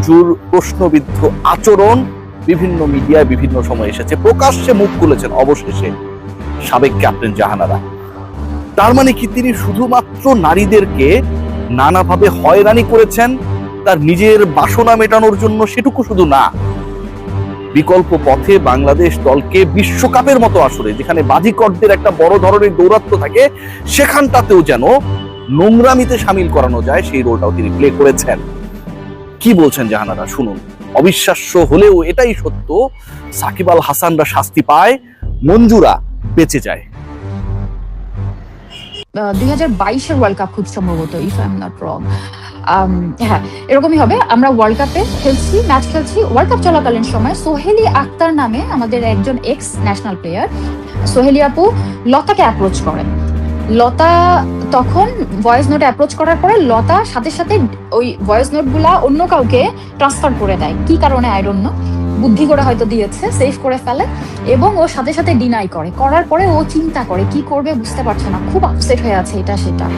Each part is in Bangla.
মঞ্জুর প্রশ্নবিদ্ধ আচরণ বিভিন্ন মিডিয়ায় বিভিন্ন সময় এসেছে। প্রকাশ্যে মুখ খুলেছেন অবশেষে সাবেক ক্যাপ্টেন জাহানারা। তার মানে কি তিনি শুধুমাত্র নারীদেরকে নানাভাবে হয়রানি করেছেন, তার নিজের বাসনা মেটানোর জন্য সেটুকু শুধু না, বিকল্প পথে বাংলাদেশ দলকে বিশ্বকাপের মতো আসরে, যেখানে বাজিকরদের একটা বড় ধরনের দৌরাত্ম থাকে, সেখানটাতেও যেন নোংরামিতে সামিল করানো যায়, সেই রোলটাও তিনি প্লে করেছেন। কি বলছেন জাহানারা? শুনুন, অবিশ্বাস্য হলেও এটাই সত্য, সাকিব আল হাসানরা শাস্তি পায়, মঞ্জুরা বেঁচে যায়। দুই হাজার বাইশের ওয়ার্ল্ড কাপ খুব সম্ভবত if I am not wrong হ্যাঁ এরকমই হবে। আমরা ওয়ার্ল্ড কাপে খেলছি ম্যাচ খেলছি। ওয়ার্ল্ড কাপ চলাকালীন সময় সোহেলি আক্তার নামে আমাদের একজন এক্স ন্যাশনাল প্লেয়ার সোহেলি আপু লতাকে অ্যাপ্রোচ করেন। লতা তখন ভয়েস নোট অ্যাপ্রোচ করার পরে লতা সাথে সাথে ওই ভয়েস নোটগুলা অন্য কাউকে ট্রান্সফার করে দেয়। কি কারণে? আইডন্য বুদ্ধি করে হয়তো দিয়েছে সেভ করে ফেলে। এবং ও সাথে সাথে ডিনাই করে। করার পরে ও চিন্তা করে, কি করবে বুঝতে পারছে না। খুব আপসেট হয়ে আছে এটা সেটা।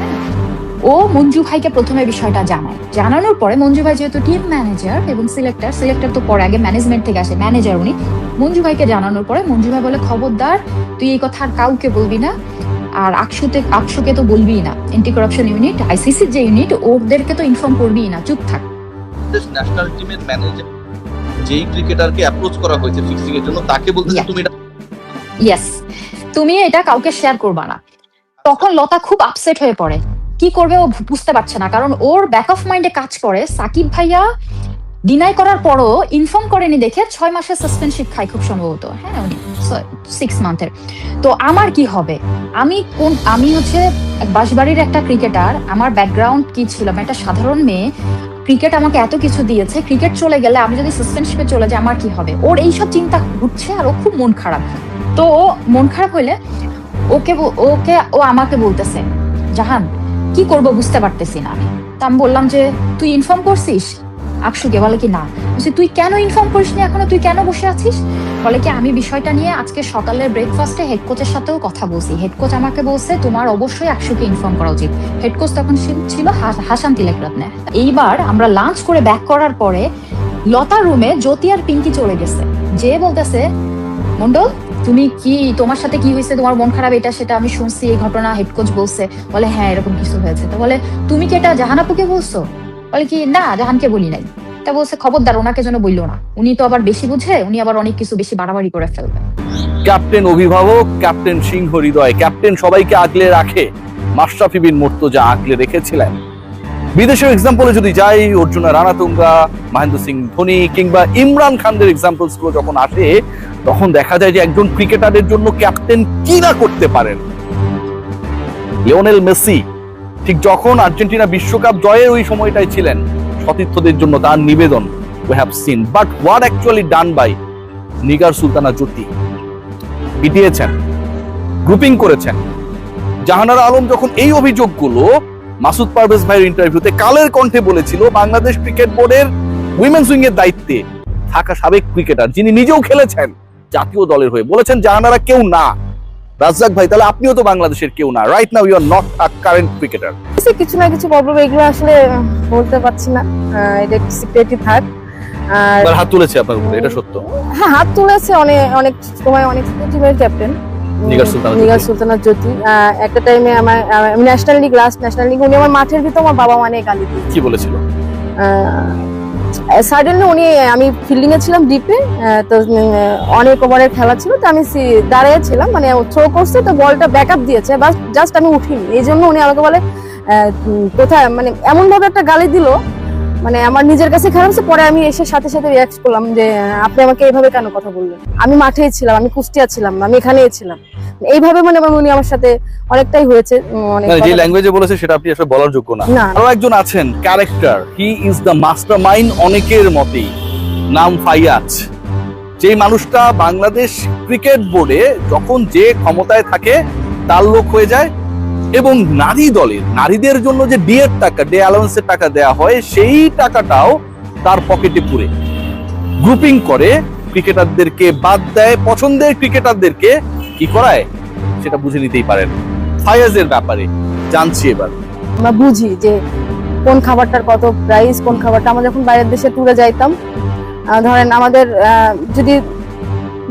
ও মঞ্জু ভাইকে প্রথমে বিষয়টা জানায়। জানানোর পরে মঞ্জু ভাই যেহেতু টিম ম্যানেজার এবং সিলেক্টর সিলেক্টর তো পরে আগে ম্যানেজমেন্ট থেকে আসে ম্যানেজার উনি। মঞ্জু ভাইকে জানানোর পরে মঞ্জু ভাই বলে, খবরদার, তুই এই কথা আর কাউকে বলবি না। আর আকশুতে আকশুকে তো বলবি না। এন্টি করাপশন ইউনিট আইসিসির যে ইউনিট ওদেরকে তো ইনফর্ম করবি না। চুপ থাক। ন্যাশনাল টিমের ম্যানেজার যেই ক্রিকেটারকে অ্যাপ্রোচ করা হয়েছে ফিক্সিং এর জন্য তাকে Yeah. তুমি এটা ইয়েস তুমি এটা কাউকে শেয়ার করবা না। তখন লতা খুব আপসেট হয়ে পড়ে। কি করবে ও বুঝতে পারছে না কারণ ওর ব্যাক অফ মাইন্ডে কাজ করে সাকিব ভাইয়া ডিনাই করার পরও ইনফর্ম করেনি দেখে ছয় মাসের সাসপেনশিপ খায় খুব সম্ভবত। হ্যাঁ উনি সিক্স মান্থের তো আমার কি হবে? আমি কোন আমি হচ্ছে বাঁশবাড়ির একটা ক্রিকেটার আমার ব্যাকগ্রাউন্ড কি ছিল? আমি একটা সাধারণ মেয়ে ক্রিকেট আমাকে এত কিছু দিয়েছে ক্রিকেট চলে গেলে আমি যদি সাসপেনশিপে চলে যাই, আমার কি হবে? ওর এইসব চিন্তা ঘুরছে আর ও খুব মন খারাপ। তো ও মন খারাপ হইলে ওকে ওকে ও আমাকে বলতেছে, জাহান, কি করব বুঝতে পারতেছি না আমি। তা আমি বললাম যে, তুই ইনফর্ম করছিস? আকশুকে বলে কি না বলছি তুই কেন ইনফর্ম করিস করিসনি? এখনও তুই কেন বসে আছিস? বলে কি আমি বিষয়টা নিয়ে আজকে সকালের ব্রেকফাস্টে হেড কোচের সাথেও কথা বলছি। হেড কোচ আমাকে বলছে, তোমার অবশ্যই আকশুকে ইনফর্ম করা উচিত। হেড কোচ তখন ছিল- ছিল হাস- হাসান তিলেক রত্নে। এইবার আমরা লাঞ্চ করে ব্যাক করার পরে লতা রুমে জ্যোতি আর পিঙ্কি চলে গেছে। যে বলতেছে, মন্ডল, তুমি কি, তোমার সাথে কি হয়েছে? তোমার মন খারাপ, এটা সেটা আমি শুনছি, এই ঘটনা হেড কোচ বলছে। বলে হ্যাঁ এরকম কিছু হয়েছে। তো বলে, তুমি কি এটা জাহানাপুকে বলছো? বলে কি, না, জাহানকে বলি নাই। তা বলছে, খবরদার, ওনাকে যেন বলল না। উনি তো আবার বেশি বুঝে, উনি আবার অনেক কিছু বেশি বাড়াবাড়ি করে ফেলবে। ক্যাপ্টেন অভিভাবক, ক্যাপ্টেন সিংহ হৃদয় ক্যাপ্টেন সবাইকে আগলে রাখে। মাশরাফি বিন মুর্তজা আগলে রেখেছিলেন। বিদেশের এক্সাম্পলে যদি যাই, অর্জুনা রানাতুঙ্গা, মহেন্দ্র সিং ধোনি কিংবা ইমরান খানদের এক্সাম্পলসগুলো যখন আসে, তখন দেখা যায় যে একজন ক্রিকেটারের জন্য ক্যাপ্টেন কি না করতে পারেন। লিওনেল মেসি, ঠিক যখন আর্জেন্টিনা বিশ্বকাপ জয়ের ওই সময়টাই ছিলেন সতীর্থদের জন্য তার নিবেদন we have seen but what actually done by Nigar Sultana Jyoti পিটিয়েছেন grouping করেছেন। জাহানারা আলম যখন এই অভিযোগগুলো মাসুদ পারভেজ ভাইয়ের ইন্টারভিউতে কালের কণ্ঠে বলেছিল, বাংলাদেশ ক্রিকেট বোর্ডের উইমেন্স উইং এর দায়িত্বে থাকা সাবেক ক্রিকেটার যিনি নিজেও খেলেছেন জাতীয় দলের হয়ে বলেছেন, জাহানারা কেউ না। রাজ্জাক ভাই, তাহলে আপনিও তো বাংলাদেশের কেউ না। Right now you are not a current cricketer কিছু কিছু না কিছু প্রবলেম এগুলো আসলে বলতে পারছি না। এটা একটু সিক্রেটই থাক। আর হাত তুলেছে আপনার উপরে এটা সত্য। হ্যাঁ হাত তুলেছে অনেক অনেক সময় অনেক টিমের ক্যাপ্টেন নিগার সুলতানা জ্যোতি। একটা টাইমে আমার আমি national league last national league উনি আমার মাঠের ভিতর আমার বাবা মানে গালি দিয়ে কি বলেছিল? সাডেনলি উনি আমি ফিল্ডিং এ ছিলাম ডিপে তো অনেক ওভারের খেলা ছিল তো আমি দাঁড়িয়ে ছিলাম মানে থ্রো করছে তো বলটা ব্যাকআপ দিয়েছে বাস জাস্ট আমি উঠিনি। এই জন্য উনি আমাকে বলে কোথায় মানে এমন ভাবে একটা গালি দিল মানে আমার নিজের কাছে খারাপ হচ্ছে পরে আমি এসে সাথে সাথে রিয়াক্ট করলাম যে আপনি আমাকে এইভাবে কেন কথা বললেন? আমি মাঠেই ছিলাম আমি কুষ্টিয়া ছিলাম আমি এখানেই ছিলাম। এইভাবে মানে আমার উনি আমার সাথে অনেকটাই হয়েছে উম, যে ল্যাঙ্গুয়েজে বলেছে সেটা আপনি আসলে বলার যোগ্য না। আরও একজন আছেন character he is the mastermind অনেকের মতেই নাম ফাইয়াজ। যেই মানুষটা বাংলাদেশ ক্রিকেট বোর্ডে যখন যে ক্ষমতায় থাকে তার লোক হয়ে যায় এবং নারী দলের নারীদের জন্য যে ডিএর টাকা ডে অ্যালাউন্সের টাকা দেয়া হয়, সেই টাকাটাও তার পকেটে পুরে গ্রুপিং করে ক্রিকেটারদেরকে বাদ দেয়, পছন্দের ক্রিকেটারদেরকে কি করায়? সেটা বুঝে নিতেই পারেন। ফায়াজের ব্যাপারে জানছি এবার। আমরা বুঝি যে কোন খাবারটার কত প্রাইস কোন খাবারটা। আমরা যখন বাইরের দেশে ট্যুরে যাইতাম ধরেন আমাদের যদি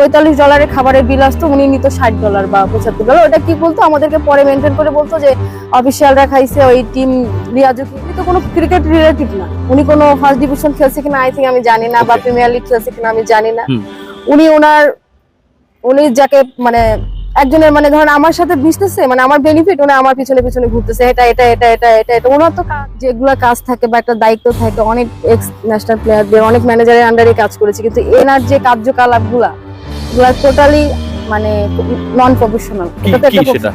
পঁয়তাল্লিশ ডলারের খাবারের বিল আসতো উনি নিত ষাট ডলার বা পঁচাত্তর ডলার ওটা কি বলতো? আমাদেরকে পরে মেনটেন করে বলতো যে অফিসিয়ালরা খাইছে ওই টিম রিয়াজু কি? উনি তো কোনো ক্রিকেট রিলেটিভ না। উনি কোনো ফার্স্ট ডিভিশন খেলছে কিনা আই থিঙ্ক আমি জানি না বা প্রিমিয়ার লিগ খেলছে কিনা আমি জানি না। উনি ওনার উনি যাকে মানে একজনের মানে ধরেন আমার সাথে মিশতেছে মানে আমার বেনিফিট উনি আমার পিছনে পিছনে ঘুরতেছে এটা এটা এটা এটা এটা এটা। ওনার তো কাজ- যেগুলা কাজ থাকে বা একটা দায়িত্ব থাকে অনেক এক্স ন্যাশনাল প্লেয়ারদের অনেক ম্যানেজারের আন্ডারে কাজ করেছে কিন্তু এনার যে কার্যকলাপ গুলা গুলা টোটালি মানে নন প্রফেশনাল সেটা?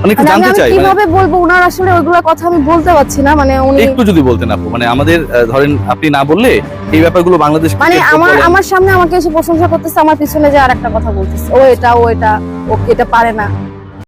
মানে মানে জানতে চাই মানে কীভাবে বলব ওনার আসলে ওইগুলা কথা আমি বলতে পারছি না মানে উনি একটু যদি বলতেন আপু মানে আমাদের ধরেন আপনি না বললে এই ব্যাপারগুলো বাংলাদেশ মানে আমার আমার সামনে আমাকে এসে প্রশংসা করতেছে আমার পিছনে যে আর একটা কথা বলতেছে ও এটা ও এটা ও এটা পারে না।